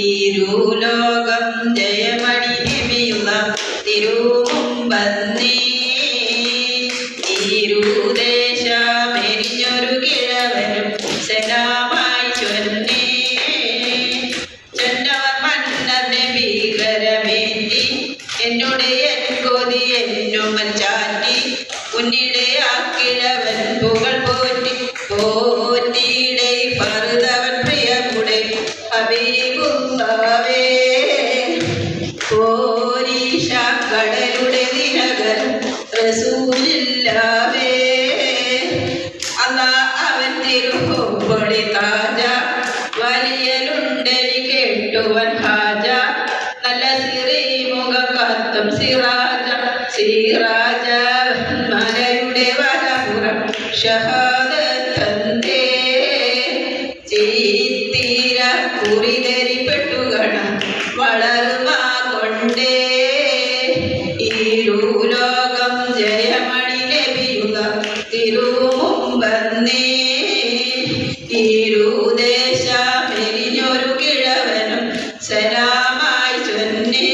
ഈരുലോകം ജയമണി നബിയുള്ള തിരുമുമ്പന്നേ ഭീകരമേന്തി എന്നോട് എൻ കൊതി എന്നുമൻ ചാറ്റി. പുകൾ ഹബീബുള്ളവേ പോരീഷ കടലുടെ കേട്ടുവൻ നല്ല വലപുറം തന്തേ ചീത്തീര കുറിതരിപ്പെട്ടുകണം തിരുമുമ്പന്നേ തിരുദേശ മെരിഞ്ഞൊരു കിഴവനും സലാമായി ചൊന്നേ.